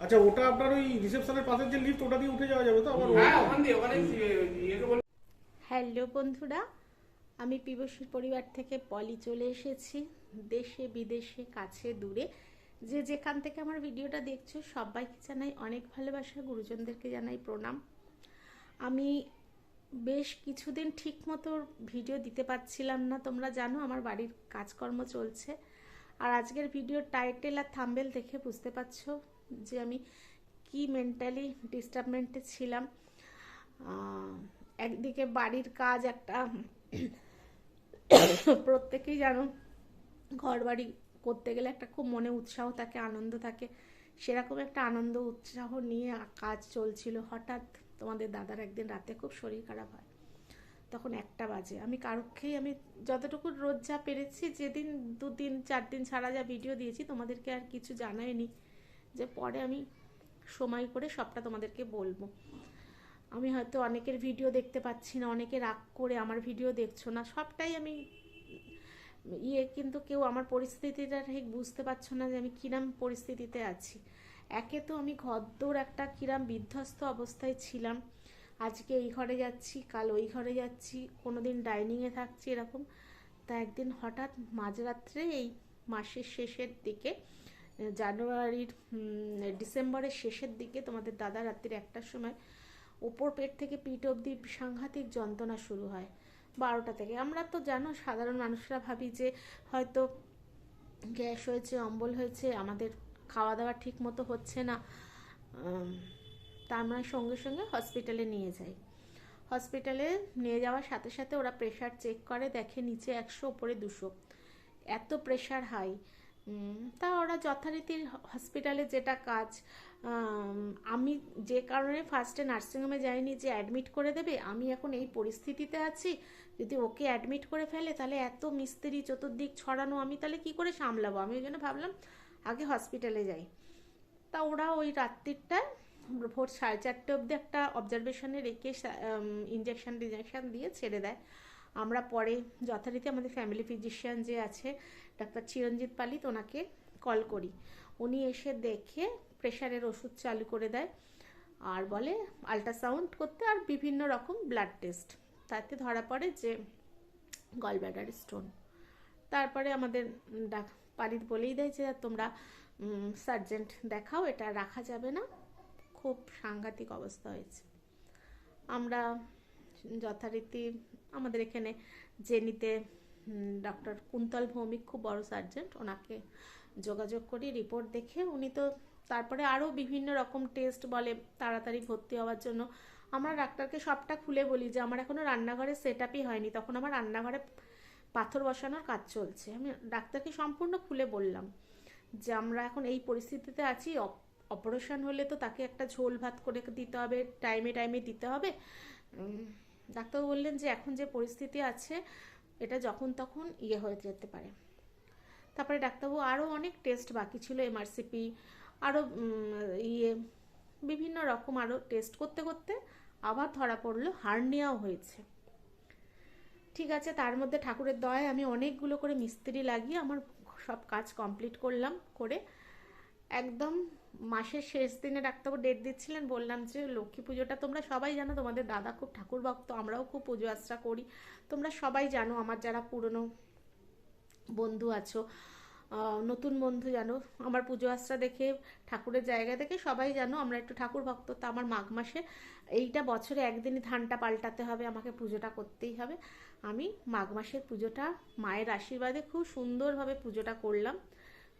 আচ্ছা ওটা আপনার ওই রিসেপশনের পাশের যে লিফট ওটা দিয়ে উঠে যাওয়া যাবে তো? আবার হ্যাঁ ওখান দিয়ে ওখানে ইয়েকে বলে হ্যালো বন্ধুরা আমি পিবসীর পরিবার থেকে পলি চলে এসেছি। দেশে বিদেশে কাছে দূরে। যে যেখান থেকে আমার ভিডিওটা দেখছ সবাইকে জানাই অনেক ভালোবাসা। গুরুজনদেরকে জানাই প্রণাম। আমি বেশ কিছুদিন ঠিক মতো ভিডিও দিতে পারছিলাম না। তোমরা জানো আমার বাড়ির কাজকর্ম চলছে। আর আজকের ভিডিওর টাইটেল আর থাম্বেল দেখে বুঝতে পারছ যে আমি কি মেন্টালি ডিস্টার্বমেন্টে ছিলাম। একদিকে বাড়ির কাজ একটা প্রত্যেকেই জানো ঘর বাড়ি করতে গেলে একটা খুব মনে উৎসাহ থাকে, আনন্দ থাকে। সেরকম একটা আনন্দ উৎসাহ নিয়ে কাজ চলছিল। হঠাৎ তোমাদের দাদার একদিন রাতে খুব শরীর খারাপ হয়। তখন একটা বাজে। আমি কারোকেই আমি যতটুকু রোজ যা পেরেছি, যেদিন দু দিন চার দিন ছাড়া যা ভিডিও দিয়েছি, তোমাদেরকে আর কিছু জানায়নি যে পরে আমি সময় করে সবটা তোমাদেরকে বলব। আমি হয়তো অনেকের ভিডিও দেখতে পাচ্ছি না, অনেকে রাগ করে আমার ভিডিও দেখছ না, সবটাই আমি ইয়ে কিন্তু কেউ আমার পরিস্থিতিটা ঠিক বুঝতে পারছ না যে আমি কিরাম পরিস্থিতিতে আছি। একে তো আমি ঘরদোর একটা কিরাম বিধ্বস্ত অবস্থায় ছিলাম। আজকে এই ঘরে যাচ্ছি, কাল ওই ঘরে যাচ্ছি, কোনোদিন ডাইনিংয়ে থাকছি এরকম। তা একদিন হঠাৎ মাঝরাত্রে এই মাসের শেষের দিকে, জানুয়ারির ডিসেম্বরের শেষের দিকে তোমাদের দাদা রাত্রির একটার সময় ওপর পেট থেকে পিঠ অবধি সাংঘাতিক যন্ত্রণা শুরু হয়, বারোটা থেকে। আমরা তো জানো, সাধারণ মানুষরা ভাবি যে হয়তো গ্যাস হয়েছে, অম্বল হয়েছে, আমাদের খাওয়া দাওয়া ঠিক মতো হচ্ছে না তা আমরা সঙ্গে সঙ্গে হসপিটালে নিয়ে যাই হসপিটালে নিয়ে যাওয়ার সাথে সাথে ওরা প্রেশার চেক করে, দেখে নিচে একশো, ওপরে দুশো। এত প্রেশার হাই তা ওরা যথারীতি হসপিটালে যেটা কাজ আমি যে কারণে ফার্স্টে নার্সিংহোমে যাইনি যে অ্যাডমিট করে দেবে, আমি এখন এই পরিস্থিতিতে আছি, যদি ওকে অ্যাডমিট করে ফেলে, তাহলে এত মিস্ত্রি চতুর্দিক ছড়ানো, আমি তাহলে কি করে সামলাবো? আমি ওই জন্য ভাবলাম আগে হসপিটালে যাই। তা ওরা ওই রাত্রিরটায় ভোর সাড়ে চারটে অবধি একটা অবজারভেশনে রেখে ইঞ্জেকশন টিনজেকশন দিয়ে ছেড়ে দেয়। আমরা পরে যথারীতি আমাদের ফ্যামিলি ফিজিশিয়ান যে আছে, ডাক্তার চিরঞ্জিত পালিত ওনাকে কল করি। উনি এসে দেখে প্রেশারের ওষুধ চালু করে দেয় আর বলে আল্ট্রাসাউন্ড করতে আর বিভিন্ন রকম ব্লাড টেস্ট তাতে ধরা পড়ে যে গলব্যাডার স্টোন তারপরে আমাদের ডাক পালিত বলেই দেয় যে তোমরা সার্জেন্ট দেখাও, এটা রাখা যাবে না। খুব সাংঘাতিক অবস্থা হয়েছে। আমরা যথারীতি আমাদের এখানে জেনিতে ডক্টর কুন্তল ভৌমিক খুব বড় সার্জেন্ট ওনাকে যোগাযোগ করি রিপোর্ট দেখে। উনি তো তারপরে আরও বিভিন্ন রকম টেস্ট বলে তাড়াতাড়ি ভর্তি হওয়ার জন্য। আমরা ডাক্তারকে সবটা খুলে বলি যে, আমার এখনও রান্নাঘরে সেট আপই হয়নি। তখন আমার রান্নাঘরে পাথর বসানোর কাজ চলছে। আমি ডাক্তারকে সম্পূর্ণ খুলে বললাম যে, আমরা এখন এই পরিস্থিতিতে আছি। অপারেশন হলে তো তাকে একটা ঝোল ভাত করে দিতে হবে, টাইমে টাইমে দিতে হবে। ডাক্তার বললেন যে, এখন যে পরিস্থিতি আছে, এটা যখন তখন ইয়ে হয়ে যেতে পারে। তারপরে ডাক্তারবাবু আরও অনেক টেস্ট বাকি ছিল, এমআরসিপি, আরও ইয়ে বিভিন্ন রকম আরও টেস্ট। করতে করতে আবার ধরা পড়ল, হার্নিয়াও হয়েছে। ঠিক আছে, তার মধ্যে ঠাকুরের দয়ায় আমি অনেকগুলো করে মিস্ত্রি লাগিয়ে আমার সব কাজ কমপ্লিট করলাম, করে একদম মাসের শেষ দিনে ডাক্তারবাবু ডেট দিচ্ছিলেন, বললাম যে লক্ষ্মী পুজোটা তোমরা সবাই জানো, তোমাদের দাদা খুব ঠাকুর ভক্ত, আমরাও খুব পুজো আশ্রা করি। তোমরা সবাই জানো, আমার যারা পুরনো বন্ধু আছো নতুন বন্ধু জানো আমার পুজো আশ্রা দেখে, ঠাকুরের জায়গা দেখে সবাই জানো আমরা একটু ঠাকুর ভক্ত। তা আমার মাঘ মাসে এইটা বছরে একদিনই ধানটা পাল্টাতে হবে, আমাকে পুজোটা করতেই হবে। আমি মাঘ মাসের পুজোটা মায়ের আশীর্বাদে খুব সুন্দরভাবে পুজোটা করলাম।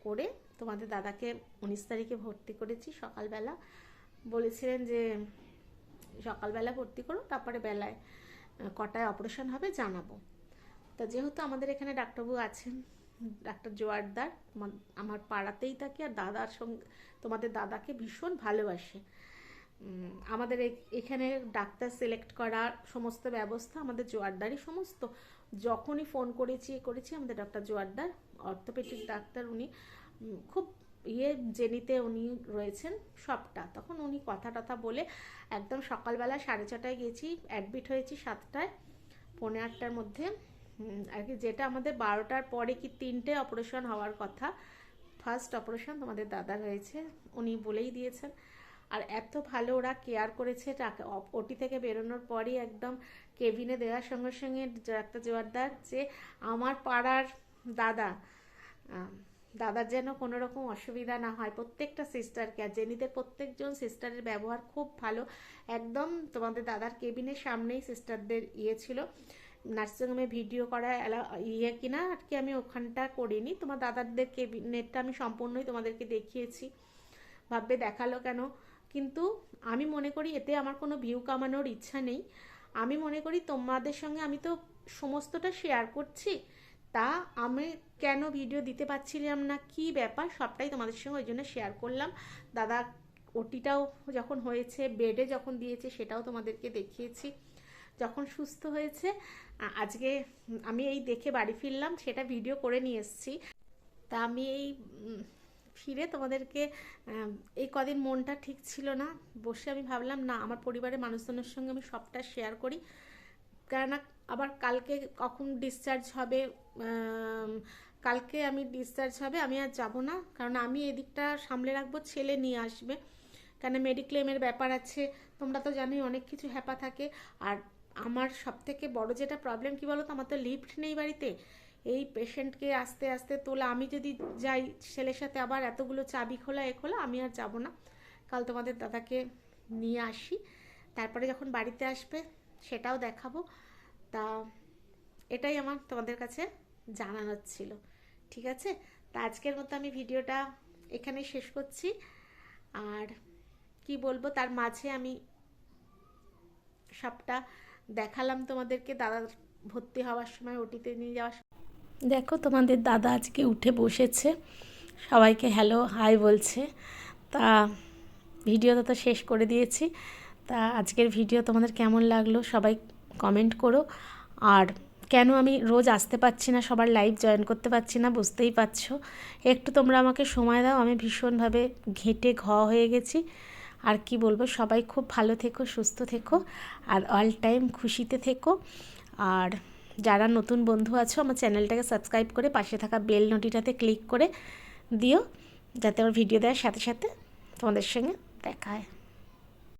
করে তোমাদের দাদাকে উনিশ তারিখে ভর্তি করেছি সকালবেলা। বলেছিলেন যে, সকালবেলা ভর্তি করো, তারপরে বেলায় কটায় অপারেশন হবে জানাব। তা যেহেতু আমাদের এখানে ডাক্তারবাবু আছেন ডাক্তার জোয়ারদার আমার পাড়াতেই থাকে আর দাদার সঙ্গে, তোমাদের দাদাকে ভীষণ ভালোবাসে। আমাদের এখানে ডাক্তার সিলেক্ট করার সমস্ত ব্যবস্থা আমাদের জোয়ারদারই সমস্ত। যখনই ফোন করেছি, এ করেছি, আমাদের ডক্টর জোয়ারদার অর্থোপেডিক ডাক্তার উনি খুব ইয়ে জেনিতে উনি রয়েছেন সবটা। তখন উনি কথা টথা বলে একদম সকালবেলা সাড়ে ছটায় গেছি অ্যাডমিট হয়েছি সাতটায়, পৌনে আটটার মধ্যে। আর কি যেটা আমাদের বারোটার পরে কি তিনটে অপারেশন হওয়ার কথা ফার্স্ট অপারেশন তোমাদের দাদার হয়েছে, উনি বলেই দিয়েছেন। আর এত ভালো ওরা কেয়ার করেছে ওটি থেকে বেরোনোর পরই একদম কেবিনে দেওয়ার সঙ্গে সঙ্গে ডাক্তার জোয়ারদার যে আমার পাড়ার দাদা দাদার যেন কোনো রকম অসুবিধা না হয়, প্রত্যেকটা সিস্টারকে আর জেনিদের প্রত্যেকজন সিস্টারের ব্যবহার খুব ভালো। একদম তোমাদের দাদার কেবিনের সামনেই সিস্টারদের ইয়ে ছিল। নার্সিংহোমে ভিডিও করা ইয়ে কিনা আর কি আমি ওখানটা করিনি। তোমার দাদাদের কেবিনেটটা আমি সম্পূর্ণই তোমাদেরকে দেখিয়েছি। ভাববে দেখাল কেন? কিন্তু আমি মনে করি এতে আমার কোনো ভিউ কামানোর ইচ্ছা নেই। আমি মনে করি তোমাদের সঙ্গে আমি তো সমস্তটা শেয়ার করছি। তা আমি কেন ভিডিও দিতে পারছিলাম না? কি ব্যাপার? সবটাই তোমাদের সঙ্গে ওই জন্য শেয়ার করলাম। দাদা ওটিটাও যখন হয়েছে বেডে যখন দিয়েছে, সেটাও তোমাদেরকে দেখিয়েছি। যখন সুস্থ হয়েছে আজকে আমি এই দেখে বাড়ি ফিরলাম, সেটা ভিডিও করে নিয়ে এসেছি। তা আমি এই ফিরে তোমাদেরকে এই কদিন মনটা ঠিক ছিল না। বসে আমি ভাবলাম, না, আমার পরিবারের মানুষজনের সঙ্গে আমি সবটা শেয়ার করি। কেননা, আবার কালকে কখন ডিসচার্জ হবে কালকে আমি ডিসচার্জ হবে, আমি আর যাব না। কারণ আমি এদিকটা সামলে রাখব, ছেলে নিয়ে আসবে। কেন মেডিক্লেমের ব্যাপার আছে, তোমরা তো জানোই, অনেক কিছু হ্যাপা থাকে। আর আমার সব থেকে বড় যেটা প্রবলেম কি বলো তো আমার তো লিফট নেই বাড়িতে। এই পেশেন্টকে আস্তে আস্তে তোলা। আমি যদি যাই ছেলের সাথে আবার এতগুলো চাবি খোলা, এ খোলা, আমি আর যাব না। কাল তোমাদের দাদাকে নিয়ে আসি। তারপরে যখন বাড়িতে আসবে, সেটাও দেখাবো। তা এটাই আমার তোমাদের কাছে জানানোর ছিল। ঠিক আছে? তা আজকের মতো আমি ভিডিওটা এখানে শেষ করছি। আর কি বলব? তার মাঝে আমি সবটা দেখালাম তোমাদেরকে, দাদা ভর্তি হওয়ার সময় ওটিতে নিয়ে যাওয়ার দেখো, তোমাদের দাদা আজকে উঠে বসেছে। সবাইকে হ্যালো হাই বলছে। তা ভিডিওটা তো শেষ করে দিয়েছি। তা আজকের ভিডিও তোমাদের কেমন লাগল সবাই কমেন্ট করো। আর কেন আমি রোজ আসতে পারছি না, সবার লাইভ জয়েন করতে পারছি না, বুঝতেই পারছ। একটু তোমরা আমাকে সময় দাও, আমি ভীষণভাবে ঘেঁটে ঘ হয়ে গেছি। আর কি বলব, সবাই খুব ভালো থেকো, সুস্থ থেকো, আর অল টাইম খুশিতে থেকো। আর যারা নতুন বন্ধু আছো, আমার চ্যানেলটাকে সাবস্ক্রাইব করে পাশে থাকা বেল নোটিটাতে ক্লিক করে দিও, যাতে আমার ভিডিও দেওয়ার সাথে সাথে তোমাদের সঙ্গে দেখায়।